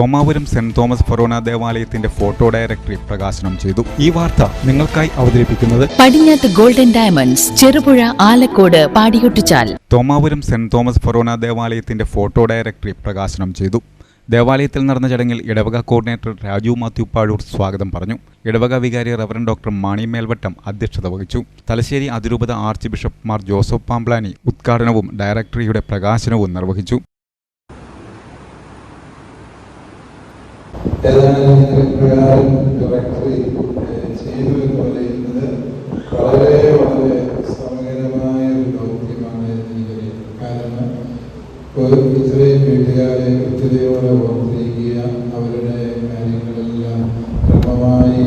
Thomapuram saint Thomas forane ദേവാലയത്തിന്റെ photo directory പ്രകാശനം ചെയ്തു. ഈ വാർത്ത നിങ്ങൾക്കായി അവതരിപ്പിക്കുന്നത് Padinjath golden diamonds Cherupuzha Alakode Padiyottuchal. Thomapuram saint Thomas forane ദേവാലയത്തിന്റെ ഫോട്ടോ ഡയറക്ടറി പ്രകാശനം ചെയ്തു. ദേവാലയത്തിൽ നടന്ന ചടങ്ങിൽ ഇടവക കോർഡിനേറ്റർ രാജു മാത്യു പാഴൂർ സ്വാഗതം പറഞ്ഞു. ഇടവക വികാരി റവറൻ ഡോക്ടർ മാണി മേൽവട്ടം അധ്യക്ഷത വഹിച്ചു. തലശ്ശേരി അതിരൂപത archbishop Mar Joseph Pamplany ഉദ്ഘാടനവും ഡയറക്ടറിയുടെ പ്രകാശനവും നിർവഹിച്ചു. ഏതാനും പ്രകാരം ഡയറക്ടറി ചെയ്തു എന്ന് വളരെ വളരെ സമഗ്രമായ ഒരു ദൗത്യമാണ് എനിക്കറിയാം കാരണം ഒരു ഇത്രയും വീട്ടുകാരെ കൃത്യതയോടെ ഓർത്തിരിക്കുക അവരുടെ കാര്യങ്ങളെല്ലാം ക്രമമായി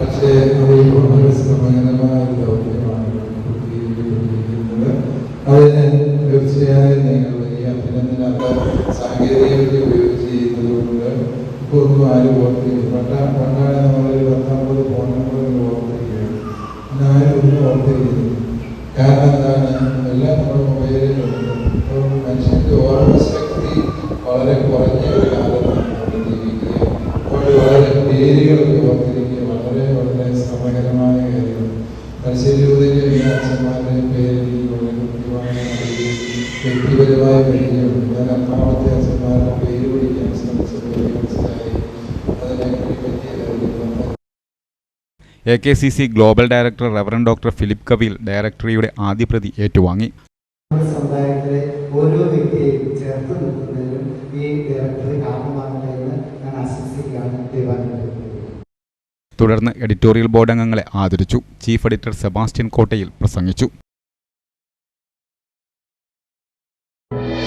പക്ഷേ അത് വളരെ ശ്രമകരമായ ഒരു ദൗത്യമാണ് പൂർത്തീകരിക്കപ്പെട്ടിരിക്കുന്നത് അതിന് തീർച്ചയായും നിങ്ങൾ ഈ അഭിനന്ദനം സാങ്കേതിക വിദ്യ ഉപയോഗിച്ച് ചെയ്യുന്നതുകൊണ്ട് ഇപ്പോൾ ഒന്നും ആരും ഓർത്തിരിക്കും പണ്ട പണ്ടാണ് നമ്മളൊരു പത്തൊമ്പത് ഫോൺ നമ്പറുകൾ ഓർത്തിരിക്കുകയാണ് ആരും ഒന്നും ഓർത്തിരിക്കുന്നു കാരണം എന്താണ്? എല്ലാം നമ്മുടെ മൊബൈലിലുണ്ട് ഇപ്പോൾ മനുഷ്യന്റെ ഓർമ്മശക്തി വളരെ കുറഞ്ഞ ഒരു കാലത്താണ് നമ്മൾ ജീവിക്കുക. അപ്പോൾ വളരെ പേരുകളൊക്കെ ഓർത്തിരിക്കുക. വളരെ വളരെ ശ്രമകരമായ കാര്യമാണ്. പരിശീലി ഉദയ അച്ഛന്മാരുടെ പേര് വ്യക്തിപരമായ പരിചയമുണ്ട് ഞാൻ അമ്മാവത്തെ അച്ഛന്മാരുടെ പേര് വിളിക്കാൻ ശ്രമിച്ചപ്പോൾ മനസ്സിലായി. അതിനെപ്പറ്റി പറ്റിയ A K C C global director reverend doctor Philip Kavil ഡയറക്ടറിയുടെ ആദ്യ പ്രതി ഏറ്റുവാങ്ങി. നമ്മുടെ സമുദായത്തിലെ ഓരോ വ്യക്തിയെയും ചേർത്ത് നിർത്തുന്നതിനും ഈ ഡയറക്ടറി കാരണമാകട്ടെ ഞാൻ ആശംസിക്കുകയാണ് ദൈവാനുഗ്രഹിക്കുന്നത് തുടർന്ന് എഡിറ്റോറിയൽ ബോർഡ് അംഗങ്ങളെ ആദരിച്ചു. ചീഫ് എഡിറ്റർ സെബാസ്റ്റ്യൻ കോട്ടയിൽ പ്രസംഗിച്ചു.